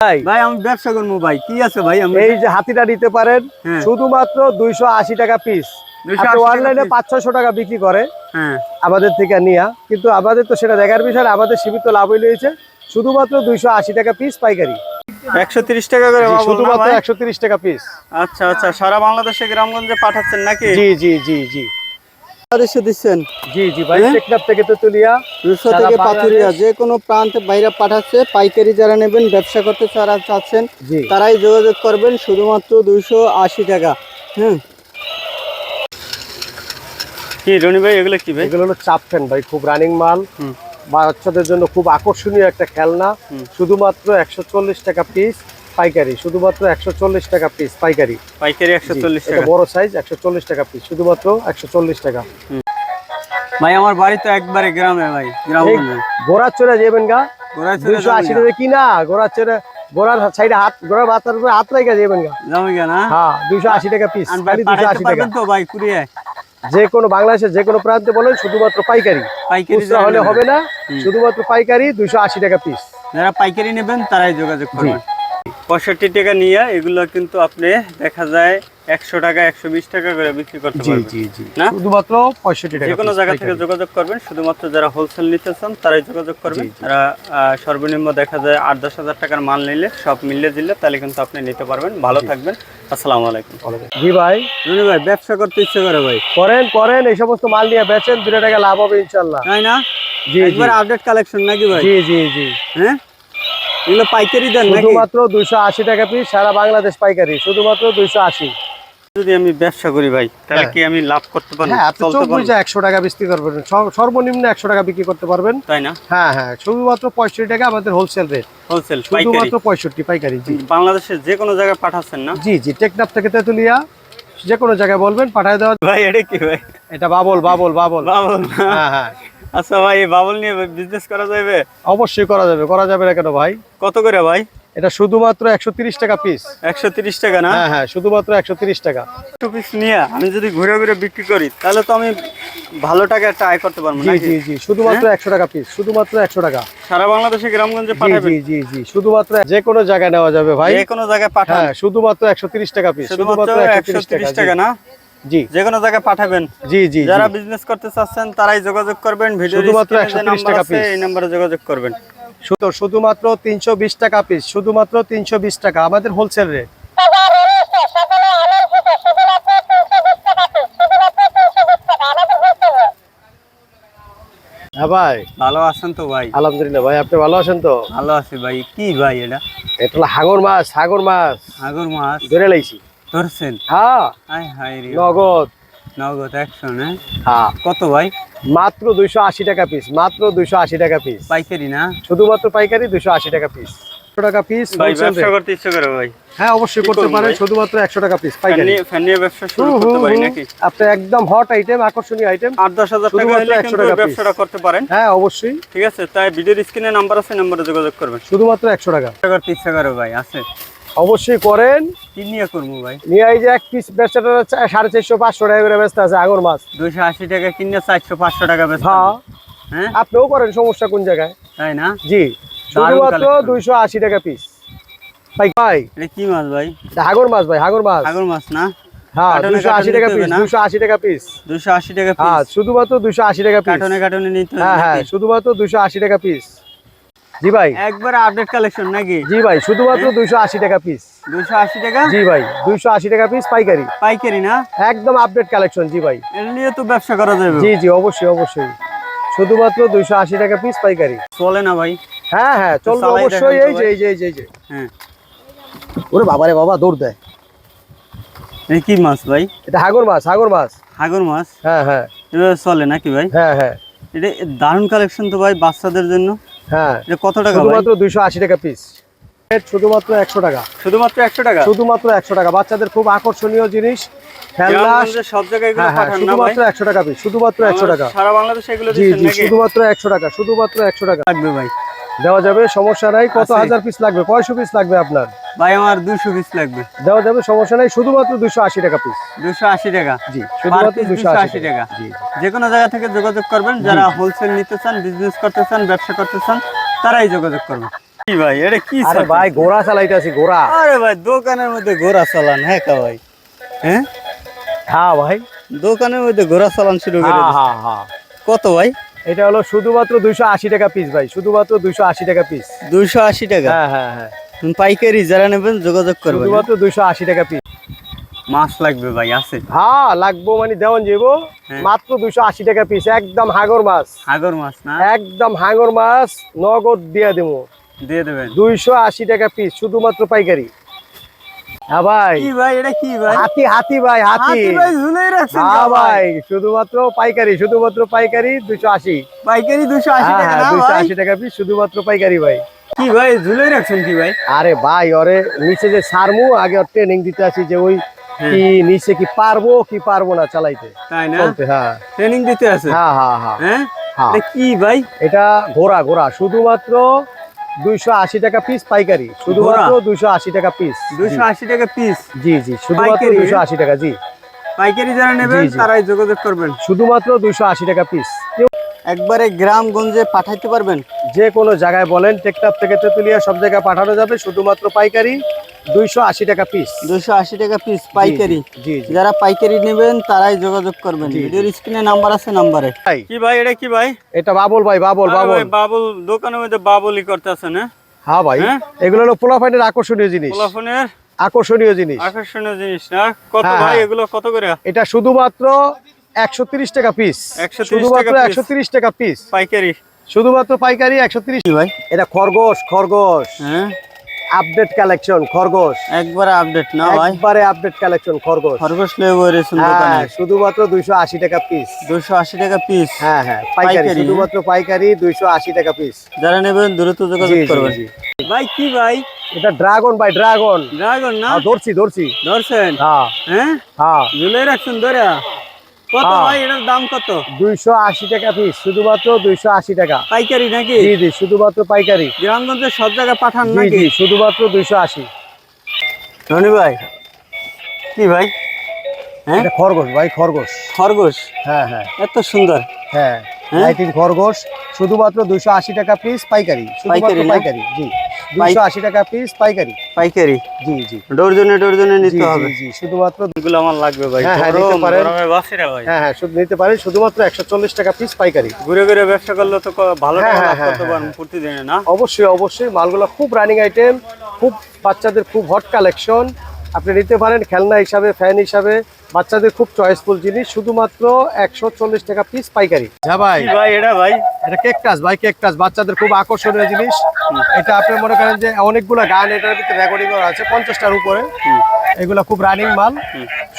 ভাই। ভাই আমি ব্যবসা করব ভাই। কি আছে ভাই? এই যে হাতিটা নিতে পারেন হ্যাঁ। শুধুমাত্র দুইশো আশি টাকা পিস 280 টাকা অনলাইনে পাঁচ টাকা বিক্রি করে হ্যাঁ। আমাদের থেকে নিয়া। কিন্তু আমাদের তো সেটা দেখার বিষয় আমাদের সীমিত লাভ শুধুমাত্র দুইশো আশি টাকা পিস পাইকারি। একশো তিরিশ টাকা করে শুধুমাত্র একশো তিরিশ টাকা পিস আচ্ছা আচ্ছা সারা বাংলাদেশে গ্রামগঞ্জে পাঠাচ্ছেন নাকি? জি জি জি জি। বাংলাদেশে দিচ্ছেন? জি জি ভাই হ্যাঁ? টেকনাফ থেকে তেতুলিয়া দুশো থেকে পাথুরিয়া যে কোনো প্রান্তে বাইরে পাঠাচ্ছে পাইকারি যারা নেবেন ব্যবসা করতে যারা চাচ্ছেন তারাই যোগাযোগ করবেন শুধুমাত্র দুইশো আশি টাকা। হ্যাঁ? কি রনি ভাই এগুলো কি ভাই? এগুলো হলো ভাই খুব রানিং মাল। হুম। বাচ্চাদের জন্য খুব আকর্ষণীয় একটা খেলনা। শুধুমাত্র একশো চল্লিশ টাকা পিস পাইকারি শুধুমাত্র একশো চল্লিশ টাকা পিস পাইকারি। পাইকারি একশো চল্লিশ টাকা। বড় সাইজ একশো চল্লিশ টাকা পিস শুধুমাত্র একশো চল্লিশ টাকা। ভাই আমার বাড়ি তো একবারে গ্রামে ভাই গোড়ার চড়ে যাবেন গা আশি টাকা কি না। গোড়ার চড়ে গোড়ার সাইডে হাত মাথার উপরে হাত রেখে যাবেন গা। যাবে না? হ্যাঁ দুইশো আশি টাকা পিস পাঠাইতে আশি টাকা। তো ভাই কুড়িয়ে যে কোনো বাংলাদেশের যে কোনো প্রান্তে বলেন শুধুমাত্র পাইকারি। পাইকারি খুচরা হলে হবে না শুধুমাত্র পাইকারি দুইশো আশি টাকা পিস যারা পাইকারি নেবেন তারাই যোগাযোগ করবেন। পঁয়ষট্টি টাকা নিয়ে এগুলো কিন্তু আপনি দেখা যায় একশো টাকা একশো বিশ টাকা করে বিক্রি করতে পারবেন। না? শুধুমাত্র পঁয়ষট্টি টাকা যে কোনো জায়গা থেকে যোগাযোগ করবেন। শুধুমাত্র যারা হোলসেল নিতে চান তারাই যোগাযোগ করবেন। আহ, সর্বনিম্ন দেখা যায় আট দশ হাজার টাকার মাল নিলে সব মিলিয়ে দিলে তাহলে কিন্তু আপনি নিতে পারবেন। ভালো থাকবেন। আসসালামু আলাইকুম। জি ভাই। রনি ভাই ব্যবসা করতে ইচ্ছে করে ভাই। করেন করেন এই সমস্ত মাল নিয়ে বেচেন দুটো টাকা লাভ হবে ইনশাল্লাহ তাই না? জি একবার আপডেট কালেকশন নাকি ভাই? জি জি জি। হ্যাঁ? এগুলো পাইকারি দেন শুধুমাত্র দুইশো আশি টাকা পিস সারা বাংলাদেশ পাইকারি শুধুমাত্র দুইশো আশি। যদি আমি ব্যবসা করি ভাই তাহলে হ্যাঁ। কি আমি লাভ করতে পারব? হ্যাঁ আপনি চোখ বুঝে একশো টাকা বিক্রি করবেন সর্বনিম্ন একশো টাকা বিক্রি করতে পারবেন। তাই না? হ্যাঁ হ্যাঁ শুধুমাত্র পঁয়ষট্টি টাকা আমাদের হোলসেল রেট হোলসেল শুধুমাত্র পঁয়ষট্টি পাইকারি জি। বাংলাদেশের যে কোনো জায়গায় পাঠাচ্ছেন না? জি জি টেকনাফ থেকে তেতুলিয়া যে কোনো জায়গায় বলবেন পাঠায় দেওয়া ভাই এটা কি ভাই? এটা বাবল বাবল বাবল। বাবুল হ্যাঁ হ্যাঁ। আচ্ছা ভাই বাবুল নিয়ে বিজনেস করা যাবে অবশ্যই করা যাবে করা যাবে না কেন ভাই? কত করে ভাই? এটা শুধুমাত্র একশো টাকা পিস একশো টাকা না? হ্যাঁ হ্যাঁ শুধুমাত্র একশো টাকা। একশো পিস নিয়ে আমি যদি ঘুরে ঘুরে বিক্রি করি তাহলে তো আমি ভালো টাকা একটা আয় করতে পারব জি জি জি শুধুমাত্র একশো টাকা পিস শুধুমাত্র একশো টাকা। সারা বাংলাদেশে গ্রামগঞ্জে পাঠাবেন জি জি জি শুধুমাত্র যে কোনো জায়গায় নেওয়া যাবে ভাই। যে কোনো জায়গায় পাঠান। হ্যাঁ শুধুমাত্র একশো তিরিশ টাকা পিস শুধুমাত্র একশো টাকা না? জি। যে কোনো জায়গায় পাঠাবেন। জি জি যারা বিজনেস করতে চাচ্ছেন তারাই যোগাযোগ করবেন। ভিডিও শুধুমাত্র 130 টাকা আছে এই নম্বরে যোগাযোগ করবেন। শুধুমাত্র তিনশো বিশ টাকা পিস শুধুমাত্র তিনশো বিশ টাকা। আমাদের হোলসেল রেট হ্যাঁ ভাই। ভালো আছেন তো ভাই? আলহামদুলিল্লাহ ভাই আপনি ভালো আছেন তো? ভালো আছি ভাই। কি ভাই এটা? এটা হলো হাঙর মাছ হাঙর মাছ। আগর মাছ। ধরে লাইছি। ধরছেন হ্যাঁ। নগদ। নগদ একশো না? হ্যাঁ। কত ভাই? মাত্র দুইশো আশি টাকা পিস মাত্র দুইশো আশি টাকা পিস পাইকারি না? শুধুমাত্র পাইকারি দুইশো আশি টাকা পিস টাকা পিস করতে ইচ্ছে করে ভাই। হ্যাঁ অবশ্যই করতে পারেন শুধুমাত্র একশো টাকা পিস পাইকারি। ব্যবসা শুরু করতে পারি হুম। নাকি? আপনি একদম হট আইটেম আকর্ষণীয় আইটেম আট দশ হাজার টাকা শুধুমাত্র হলে 100 কিন্তু টাকা ব্যবসাটা করতে পারেন। হ্যাঁ অবশ্যই। ঠিক আছে তাই ভিডিওর স্ক্রিনে নাম্বার আছে নাম্বারে যোগাযোগ করবেন। শুধুমাত্র একশো টাকা। ব্যবসা করতে ইচ্ছা করে ভাই আছে। অবশ্যই করেন। কি নিয়ে করব ভাই? নিয়ে এই যে এক পিস বেচাটা সাড়ে চারশো পাঁচশো টাকা করে ব্যস্ত আছে আগর মাছ। দুইশো আশি টাকা কিনে চারশো পাঁচশো টাকা বেচতে হ্যাঁ। হ্যাঁ? আপনিও করেন সমস্যা কোন জায়গায়? তাই না? জি। শুধুমাত্র দুইশো আশি টাকা পিস ভাই ভাই। কি মাছ ভাই? হাগর মাছ ভাই হাগর মাছ। আগর মাছ না? হ্যাঁ আশি টাকা পিস আশি টাকা পিস দুইশো আশি টাকা হ্যাঁ শুধুমাত্র দুইশো আশি টাকা পিস নিতে হ্যাঁ হ্যাঁ? শুধুমাত্র দুইশো আশি টাকা পিস জি ভাই। একবার আপডেট কালেকশন নাকি? জি ভাই শুধুমাত্র দুইশো আশি টাকা পিস দুইশো আশি টাকা? জি ভাই দুইশো আশি টাকা পিস পাইকারি। পাইকারি না? একদম আপডেট কালেকশন জি ভাই। এটা নিয়ে তো ব্যবসা করা যাবে। জি জি অবশ্যই অবশ্যই। শুধুমাত্র দুইশো আশি টাকা পিস পাইকারি। চলে না ভাই। হ্যাঁ হ্যাঁ চলবে অবশ্যই এই যে এই যে এই যে হ্যাঁ। ওরে বাবারে বাবা দৌড় দেয় এটা কি মাছ ভাই? এটা হাগর মাছ হাগর মাছ। হাগর মাছ? হ্যাঁ হ্যাঁ। চলে নাকি ভাই? হ্যাঁ হ্যাঁ। এটা দারুণ কালেকশন তো ভাই বাচ্চাদের জন্য। হ্যাঁ। কত টাকা শুধুমাত্র দুইশো আশি টাকা পিস শুধুমাত্র একশো টাকা। শুধুমাত্র একশো টাকা? শুধুমাত্র একশো টাকা। বাচ্চাদের খুব আকর্ষণীয় জিনিস। খেলনা। সব জায়গায় হ্যাঁ হ্যাঁ শুধুমাত্র একশো টাকা পিস শুধুমাত্র একশো টাকা। সারা বাংলাদেশে এগুলো জি জি শুধুমাত্র একশো টাকা শুধুমাত্র একশো টাকা। লাগবে ভাই। দেওয়া যাবে সমস্যা নাই। কত হাজার পিস লাগবে? কয়শো পিস লাগবে আপনার? ভাই আমার দুশো পিস লাগবে। দেওয়া যাবে সমস্যা নাই। শুধুমাত্র দুইশো আশি টাকা পিস দুশো আশি টাকা। জি শুধুমাত্র 280 আশি টাকা। জি। যে কোনো জায়গা থেকে যোগাযোগ করবেন যারা হোলসেল নিতে চান বিজনেস করতে চান ব্যবসা করতে চান তারাই যোগাযোগ করবেন কি ভাই এটা কি আরে? ভাই ঘোড়া চালাইতেছি ঘোড়া। আরে ভাই দোকানের মধ্যে ঘোড়া চালান হ্যাঁ কা ভাই? হ্যাঁ? হ্যাঁ ভাই। দোকানের মধ্যে ঘোড়া চালান শুরু করে হ্যাঁ হ্যাঁ হ্যাঁ। কত ভাই? এটা হলো শুধুমাত্র দুইশো আশি টাকা পিস ভাই শুধুমাত্র দুইশো আশি টাকা পিস দুইশো আশি টাকা? হ্যাঁ হ্যাঁ হ্যাঁ। পাইকারি যারা নেবেন যোগাযোগ করবেন। শুধুমাত্র দুইশো আশি টাকা পিস মাছ লাগবে ভাই আছে। হ্যাঁ লাগবো মানে দেওয়ান যাব হ্যাঁ। মাত্র দুইশো আশি টাকা পিস একদম হাঙর মাছ। সাগর মাছ না? একদম হাঙর মাছ নগদ দিয়ে দেবো। দিয়ে দেবেন? দুইশো আশি টাকা পিস শুধুমাত্র পাইকারি। হ্যাঁ ভাই। কি ভাই এটা কি ভাই? হাতি হাতি ভাই হাতি। হাতি ভাই ঝুলাই রাখছেন হ্যাঁ ভাই শুধুমাত্র পাইকারি শুধুমাত্র পাইকারি দুইশো আশি। পাইকারি দুশো আশি হ্যাঁ টাকা না দুইশো আশি টাকা পিস শুধুমাত্র পাইকারি ভাই। কি ভাই ঝুলাই রাখছেন কি ভাই? আরে ভাই ওরে নিচে যে সারমু আগে ওর ট্রেনিং দিতে আছি যে ওই হ্যাঁ। কি নিচে কি পারব কি পারব না চালাইতে। তাই না? হ্যাঁ। ট্রেনিং দিতে আছে হ্যাঁ হ্যাঁ হ্যাঁ। হ্যাঁ? হ্যাঁ। এটা কি ভাই? এটা ঘোড়া ঘোড়া। শুধুমাত্র দুইশো আশি টাকা পিস পাইকারি। শুধুমাত্র দুইশো আশি টাকা পিস দুশো আশি টাকা পিস জি জি শুধুমাত্র দুইশো আশি টাকা জি। পাইকারি যারা নেবেন। তারাই যোগাযোগ করবেন। শুধুমাত্র দুইশো আশি টাকা পিস একবারে গ্রামগঞ্জে পাঠাইতে পারবেন? যে কোনো জায়গায় বলেন টেকটাপ থেকে তেতুলিয়া সব জায়গায় পাঠানো যাবে শুধুমাত্র পাইকারি দুইশো আশি টাকা পিস দুশো আশি টাকা পিস পাইকারি। জি যারা পাইকারি নেবেন তারাই যোগাযোগ করবেন। ভিডিওর স্ক্রিনে নাম্বার আছে নাম্বারে। কি ভাই এটা কি ভাই? এটা বাবুল ভাই বাবুল বাবুল। ভাই, বাবুল দোকানের মধ্যে বাবুলি করতেছে না হ্যাঁ ভাই। হ্যাঁ? এগুলো হলো পোলাফাইনের আকর্ষণীয় জিনিস। পোলাফোনের আকর্ষণীয় জিনিস। আকর্ষণীয় জিনিস না? কত হ্যাঁ, ভাই হ্যাঁ। এগুলো কত করে? এটা শুধুমাত্র একশো তিরিশ টাকা পিস 130 শুধুমাত্র একশো টাকা পিস পাইকারি। শুধুমাত্র পাইকারি একশো ভাই। এটা খরগোশ খরগোশ। হ্যাঁ। আপডেট কালেকশন খরগোশ। একবারে আপডেট না ভাই। একবারে আপডেট কালেকশন খরগোশ। খরগোশ লেবু এরেছেন হ্যাঁ শুধুমাত্র দুইশো আশি টাকা পিস দুশো আশি টাকা পিস হ্যাঁ হ্যাঁ পাইকারি পাইকারি, শুধুমাত্র পাইকারি দুইশো আশি টাকা পিস যারা নেবেন দ্রুত যোগাযোগ করবেন। ভাই কি ভাই? এটা ড্রাগন ভাই ড্রাগন ড্রাগন না? ধরছি ধরছি। ধরছেন? হ্যাঁ। হ্যাঁ? হ্যাঁ। রাখছেন ধরে কত হ্যাঁ। ভাই এটার দাম কত? দুইশো আশি টাকা পিস শুধুমাত্র দুইশো আশি টাকা। পাইকারি নাকি? জি জি শুধুমাত্র পাইকারি। গ্রামগঞ্জে সব জায়গায় পাঠান নাকি? শুধুমাত্র ভাই কি ভাই? হ্যাঁ? খরগোশ ভাই খরগোশ। খরগোশ? হ্যাঁ হ্যাঁ। এত সুন্দর। হ্যাঁ হ্যাঁ? লাইটিং খরগোশ শুধুমাত্র দুইশো আশি টাকা পিস পাইকারি পাইকারি পাইকারি জি। দুইশো আশি টাকা পিস পাইকারি। পাইকারি? জি জি। ডরজনে ডরজনে নিতে হবে। জি শুধুমাত্র এগুলো আমার লাগবে ভাই। হ্যাঁ, হ্যাঁ, নিতে পারেন। ভাই। হ্যাঁ হ্যাঁ শুধু নিতে পারেন শুধুমাত্র একশো চল্লিশ টাকা পিস পাইকারি। ঘুরে ঘুরে ব্যবসা করলে তো ভালো হ্যাঁ, টাকা লাভ হ্যাঁ, করতে হ্যাঁ, পারেন প্রতিদিনে না? অবশ্যই অবশ্যই মালগুলো খুব রানিং আইটেম খুব বাচ্চাদের খুব হট কালেকশন আপনি নিতে পারেন খেলনা হিসাবে ফ্যান হিসাবে বাচ্চাদের খুব চয়েসফুল জিনিস শুধুমাত্র একশো চল্লিশ টাকা পিস পাইকারি। হ্যাঁ ভাই। ভাই এটা ভাই? এটা কেকটাস ভাই কেকটাস বাচ্চাদের খুব আকর্ষণীয় জিনিস। এটা আপনি মনে করেন যে অনেকগুলো গান এটার ভিতরে রেকর্ডিং করা আছে পঞ্চাশটার উপরে। এগুলো খুব রানিং মাল।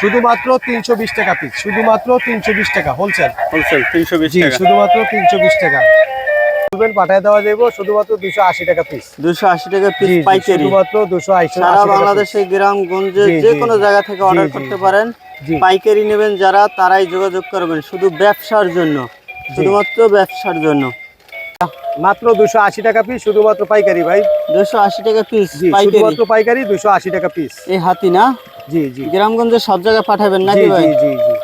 শুধুমাত্র তিনশো বিশ টাকা পিস শুধুমাত্র তিনশো বিশ টাকা হোলসেল হোলসেল তিনশো বিশ শুধুমাত্র তিনশো বিশ টাকা। বলবেন পাঠিয়ে দেওয়া যাবে শুধুমাত্র দুশো আশি টাকা পিস দুশো আশি টাকা পিস জি, পাইকারি। শুধুমাত্র দুশো আশি সারা বাংলাদেশে গ্রামগঞ্জে জি, যে কোনো জায়গা থেকে অর্ডার করতে পারেন। পাইকারি নেবেন যারা তারাই যোগাযোগ করবেন। শুধু ব্যবসার জন্য শুধুমাত্র ব্যবসার জন্য। মাত্র দুশো আশি টাকা পিস শুধুমাত্র পাইকারি ভাই। দুশো আশি টাকা পিস শুধুমাত্র পাইকারি দুশো আশি টাকা পিস এই হাতি না? জি জি। গ্রামগঞ্জে সব জায়গায় পাঠাবেন নাকি ভাই জি জি জি।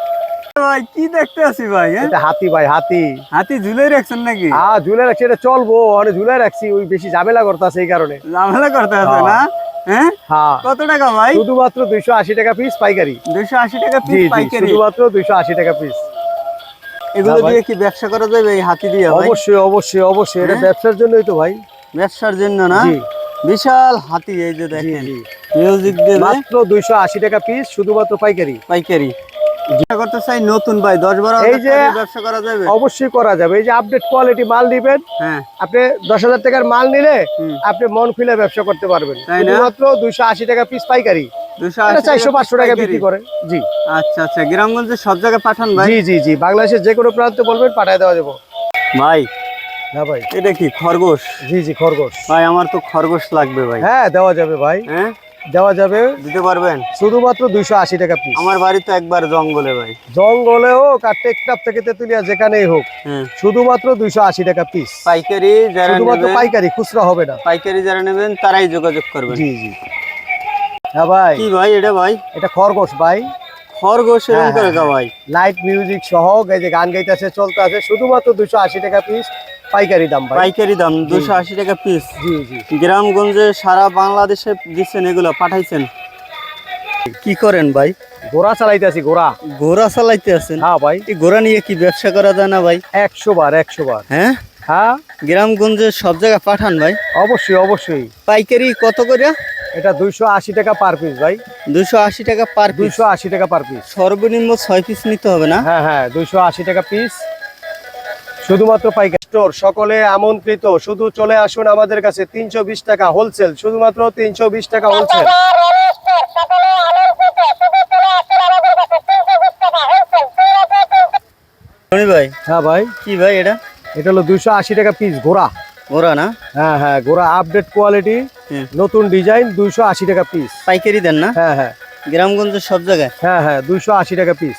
ভাই কি দেখতে আছি ভাই হ্যাঁ? এটা হাতি ভাই হাতি। হাতি ঝুলে রাখছেন নাকি? হ্যাঁ ঝুলে রাখছি এটা চলবো অনেক ঝুলে রাখছি ওই বেশি ঝামেলা করতেছে এই কারণে। ঝামেলা করতে আছে হ্যাঁ। না? হ্যাঁ? কত টাকা ভাই? শুধুমাত্র দুইশো আশি টাকা পিস পাইকারি। দুইশো আশি টাকা পিস পাইকারি। শুধুমাত্র দুইশো আশি টাকা পিস এগুলো দিয়ে কি ব্যবসা করা যাবে এই হাতি দিয়ে অবশ্যই অবশ্যই অবশ্যই এটা হ্যাঁ? ব্যবসার জন্যই তো ভাই। ব্যবসার জন্য না? বিশাল হাতি এই যে দেখেন। মিউজিক দেবে। মাত্র দুইশো আশি টাকা পিস শুধুমাত্র পাইকারি। পাইকারি। ব্যবসা করতে চাই নতুন ভাই এই যে- ব্যবসা করা যাবে। অবশ্যই করা যাবে। এই যে আপডেট কোয়ালিটি মাল নিবেন হ্যাঁ। আপনি দশ হাজার টাকার মাল নিলে আপনি মন খুলে ব্যবসা করতে পারবেন। তাই না? শুধুমাত্র দুইশো আশি টাকা পিস পাইকারি। চারশো পাঁচশো টাকা। বিক্রি করে। জি। আচ্ছা আচ্ছা সব জায়গায় পাঠান ভাই? জি জি জি বাংলাদেশের যে কোনো প্রান্তে বলবেন পাঠিয়ে দেওয়া যাব। ভাই হ্যাঁ ভাই। এটা কি খরগোশ? জি জি খরগোশ। ভাই আমার তো খরগোশ লাগবে ভাই। হ্যাঁ দেওয়া যাবে ভাই। হ্যাঁ? দেওয়া যাবে দিতে পারবেন? শুধুমাত্র দুইশো আশি টাকা পিস আমার বাড়ি তো একবার জঙ্গলে ভাই। জঙ্গলে হোক আর টেকটাপ থেকে তেতুলিয়া যেখানেই হোক হ্যাঁ। শুধুমাত্র দুইশো আশি টাকা পিস পাইকারি যারা শুধুমাত্র নেবেন পাইকারি খুচরা হবে না। পাইকারি যারা নেবেন তারাই যোগাযোগ করবেন। জি জি। হ্যাঁ ভাই। কি ভাই এটা ভাই? এটা খরগোশ ভাই। খরগোশ এরকম হ্যাঁ, করে গা ভাই লাইট মিউজিক সহ এই যে গান গাইতেছে চলতে আছে শুধুমাত্র দুশো আশি টাকা পিস পাইকারি দাম পাইকারি দাম দুশো আশি টাকা পিস জি জি। গ্রামগঞ্জে সারা বাংলাদেশে দিচ্ছেন এগুলো পাঠাইছেন। কি করেন ভাই? ঘোড়া চালাইতে আছি ঘোড়া। ঘোড়া চালাইতে আছেন? হ্যাঁ ভাই। এই ঘোড়া নিয়ে কি ব্যবসা করা যায় না ভাই? একশো বার একশো বার। হ্যাঁ? হ্যাঁ। গ্রামগঞ্জে সব জায়গায় পাঠান ভাই? অবশ্যই অবশ্যই। পাইকারি কত করে? এটা দুইশো আশি টাকা পার পিস ভাই। দুশো আশি টাকা পার পিস দুইশো আশি টাকা পার পিস সর্বনিম্ন ছয় পিস নিতে হবে না? হ্যাঁ হ্যাঁ দুইশো আশি টাকা পিস শুধুমাত্র পাইকারি। স্টোর সকলে আমন্ত্রিত। শুধু চলে আসুন আমাদের কাছে তিনশো বিশ টাকা হোলসেল শুধুমাত্র তিনশো বিশ টাকা হোলসেল ভাই হ্যাঁ ভাই। কি ভাই এটা? এটা হলো দুইশো আশি টাকা পিস ঘোড়া। ঘোড়া না? হ্যাঁ হ্যাঁ ঘোড়া আপডেট কোয়ালিটি। নতুন ডিজাইন দুইশো আশি টাকা পিস পাইকারি দেন না? হ্যাঁ হ্যাঁ। গ্রামগঞ্জের সব জায়গায়? হ্যাঁ হ্যাঁ দুইশো আশি টাকা পিস